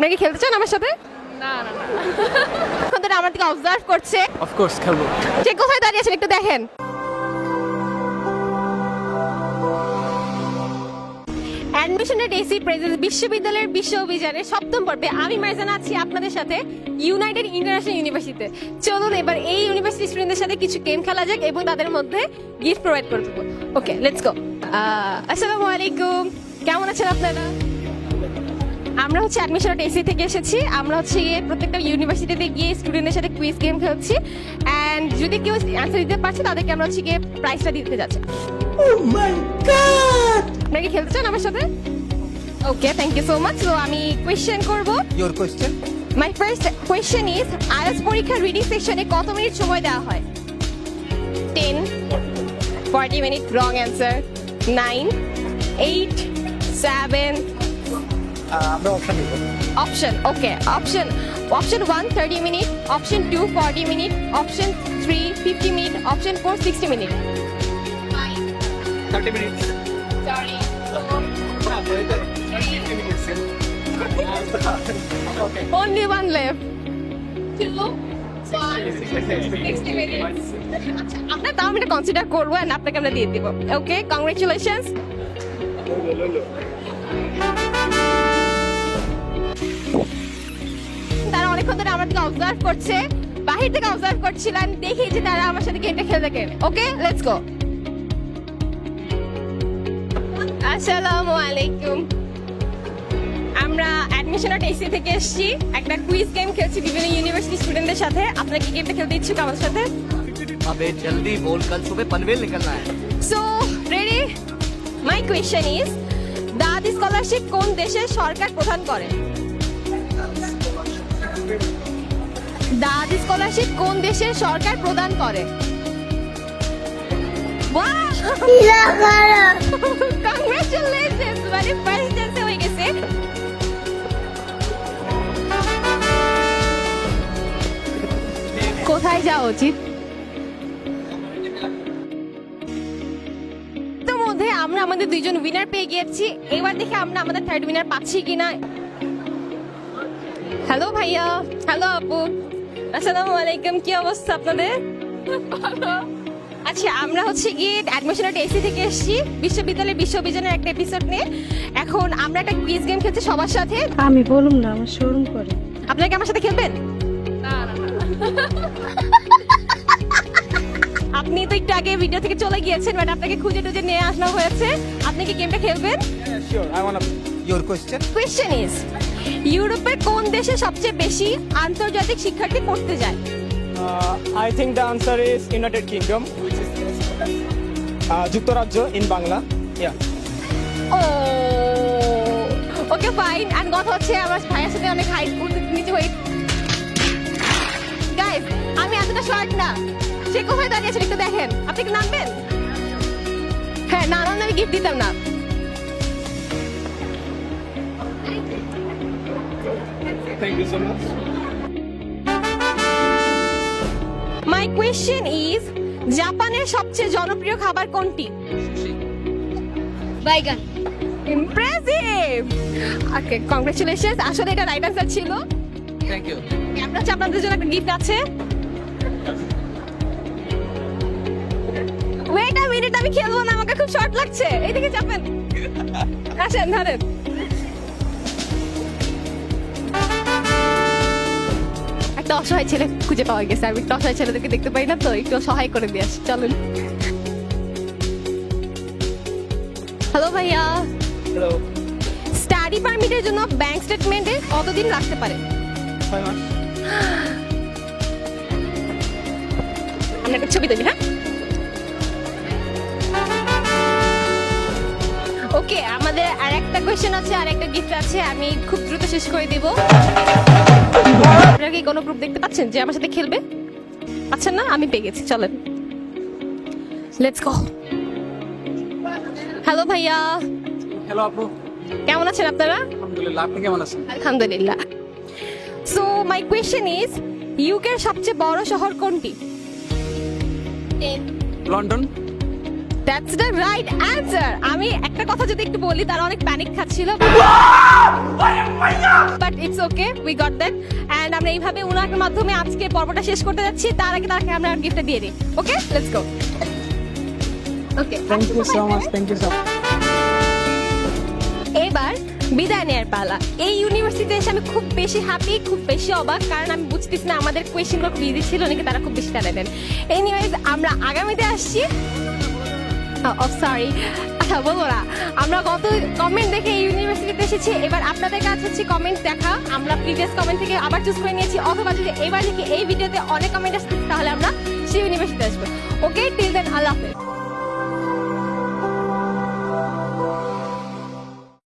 আপনারা কি খেলতে চান আমার সাথে? না না না। আপনাদের আমার দিকে অবজার্ভ করছে অফকোর্স খেলব। যে কোথায় দাঁড়িয়ে আছেন একটু দেখেন। অ্যাডমিশনের এসি প্রেজেন্স বিশ্ববিদ্যালয়ের বিশ্ব অভিযানে সপ্তম পর্বে আমি মাইজান আছি আপনাদের সাথে ইউনাইটেড ইন্টারন্যাশনাল ইউনিভার্সিটিতে চলুন এবার এই ইউনিভার্সিটি স্টুডেন্টদের সাথে কিছু গেম খেলা যাক এবং তাদের মধ্যে গিফট প্রোভাইড করে দেবো। ওকে লেটস গো আসসালামু আলাইকুম। কেমন আছেন আপনারা? আমরা হচ্ছে অ্যাডমিশন এসি থেকে এসেছি। আমরা হচ্ছে গিয়ে প্রত্যেকটা ইউনিভার্সিটিতে গিয়ে স্টুডেন্টের সাথে কুইজ গেম খেলছি। অ্যান্ড যদি কেউ অ্যান্সার দিতে পারছে তাদেরকে আমরা হচ্ছে গিয়ে প্রাইজটা দিতে যাচ্ছি। আপনারা কি খেলতে চান আমার সাথে? Okay thank you so much তো আমি কোয়েশ্চেন করব। Your question? My first question is IELTS পরীক্ষার রিডিং সেকশনে কত মিনিট সময় দেওয়া হয়? Ten forty minute wrong answer nine eight seven আমরা অপশন দিব okay. Option. Option 1, 30 minute. Option 2, 40 minute. Option 3, 50 minute. Option 4, 60 minute. 30 minutes Sorry. Only one left. Two, one, 60 minutes. আচ্ছা, তাও আমি কনসিডার করব আপনাকে আমরা দিয়ে দিব ওকে কংগ্রেচুলেশনস অনেকক্ষণ ধরে আমার দিকে অবজার্ভ করছে বাহির থেকে অবজার্ভ করছিল আমি দেখি যে তারা আমার সাথে গেমটা খেলতে গেলে ওকে লেটস গো আসসালামু আলাইকুম আমরা অ্যাডমিশন এসি থেকে এসেছি একটা কুইজ গেম খেলছি বিভিন্ন ইউনিভার্সিটি স্টুডেন্টদের সাথে আপনারা কি গেমটা খেলতে ইচ্ছুক আমাদের সাথে अबे जल्दी बोल कल सुबह पनवेल निकलना है so ready my question is that scholarship কোন দেশের সরকার প্রদান করে দাদ স্কলারশিপ কোন দেশের সরকার প্রদান করে? কংগ্রেচুলেশনস মানে ফার্স্ট চান্সে হয়ে গেছে। কোথায় যাওয়া উচিত তো মধ্যে আমরা আমাদের দুইজন উইনার পেয়ে গিয়েছি। এবার দেখে আমরা আমাদের থার্ড উইনার পাচ্ছি কিনা। হ্যালো ভাইয়া হ্যালো আপু। আসসালামু আলাইকুম কি অবস্থা আপনাদের? আচ্ছা আমরা হচ্ছে গিয়ে অ্যাডমিশনের এসি থেকে এসেছি বিশ্ববিদ্যালয়ের বিশ্ব একটা এপিসোড নিয়ে। এখন আমরা একটা কুইজ গেম খেলছি সবার সাথে। আমি বলুন না আমার শোরুম করে। আপনারা কি আমার সাথে খেলবেন? আপনি তো একটু আগে ভিডিও থেকে চলে গিয়েছেন বাট আপনাকে খুঁজে টুজে নিয়ে আসা হয়েছে। আপনি কি গেমটা খেলবেন? ইওর কোশ্চেন কোশ্চেন ইজ ইউরোপের কোন দেশে সবচেয়ে বেশি আন্তর্জাতিক শিক্ষার্থী পড়তে যায়? Answer is United Kingdom, which is uh, যুক্তরাজ্য ইন বাংলা yeah. ও ওকে ফাইন এন্ড কথা হচ্ছে আমার ভাইয়ের সাথে অনেক হাইট নিচে হয়ে গাইস আমি এতটা শর্ট না। সে কোথায় দাঁড়িয়ে আছেন একটু দেখেন। আপনি কি নামবেন? হ্যাঁ না নামলে আমি গিফট দিতাম না। Thank you so. My question is, জাপানের সবচেয়ে জনপ্রিয় খাবার কোনটি? বাইগান ইমপ্রেসিভ ওকে কংগ্রেচুলেশনস আসলে এটা রাইট আনসার ছিল। থ্যাংক ইউ আপনার হচ্ছে আপনাদের জন্য একটা গিফট আছে। ওয়েট আ মিনিট আমি খেলব না আমাকে খুব শর্ট লাগছে। এইদিকে চাপেন। আসেন ধরেন। একটা অসহায় ছেলে খুঁজে পাওয়া গেছে। আমি একটা অসহায় ছেলেদেরকে দেখতে পাই না তো একটু সহায় করে দিয়ে আসি। চলুন। হ্যালো ভাইয়া। হ্যালো স্টাডি পারমিটের জন্য ব্যাংক স্টেটমেন্টে কতদিন রাখতে পারে? ছয় মাস। আমরা একটা ছবি তুলি হ্যাঁ? ওকে আমাদের আর একটা কোয়েশ্চেন আছে আর একটা গিফট আছে আমি খুব দ্রুত শেষ করে দিব। আপনারা কি কোনো গ্রুপ দেখতে পাচ্ছেন যে আমার সাথে খেলবে? পাচ্ছেন না আমি পেয়ে গেছি চলেন। লেটস গো হ্যালো ভাইয়া। हेलो আপু। কেমন আছেন আপনারা? আলহামদুলিল্লাহ আপনি কেমন আছেন? আলহামদুলিল্লাহ। সো মাই কোয়েশ্চেন ইজ ইউকের সবচেয়ে বড় শহর কোনটি? London. That's the right answer আমি একটা কথা যদি একটু বলি তারা অনেক প্যানিক খাচ্ছিল। But it's okay we got that and আমরা এইভাবে ওনার মাধ্যমে আজকে পর্বটা শেষ করতে যাচ্ছি। তার আগে তাকে আমরা গিফটটা দিয়ে দিই। Okay let's go okay thank you so much thank you so এবার বিদায় নেয়ার পালা। এই ইউনিভার্সিটিতে এসে আমি খুব বেশি হ্যাপি খুব বেশি অবাক কারণ আমি বুঝতেছি না আমাদের কোয়েশ্চেনগুলো খুব ইজি ছিল নাকি তারা খুব বেশি টানা দেন। এনিওয়েজ আমরা আগামীতে আসছি। সরি আচ্ছা বলব না। আমরা গত কমেন্ট দেখে ইউনিভার্সিটিতে এসেছি। এবার আপনাদের কাছে হচ্ছে কমেন্ট দেখা। আমরা প্রিভিয়াস কমেন্ট থেকে আবার চুজ করে নিয়েছি। অথবা যদি এবার দেখি এই ভিডিওতে অনেক কমেন্ট আসছে তাহলে আমরা সেই ইউনিভার্সিটিতে আসব। ওকে টিল দেন আল্লাহ হাফেজ।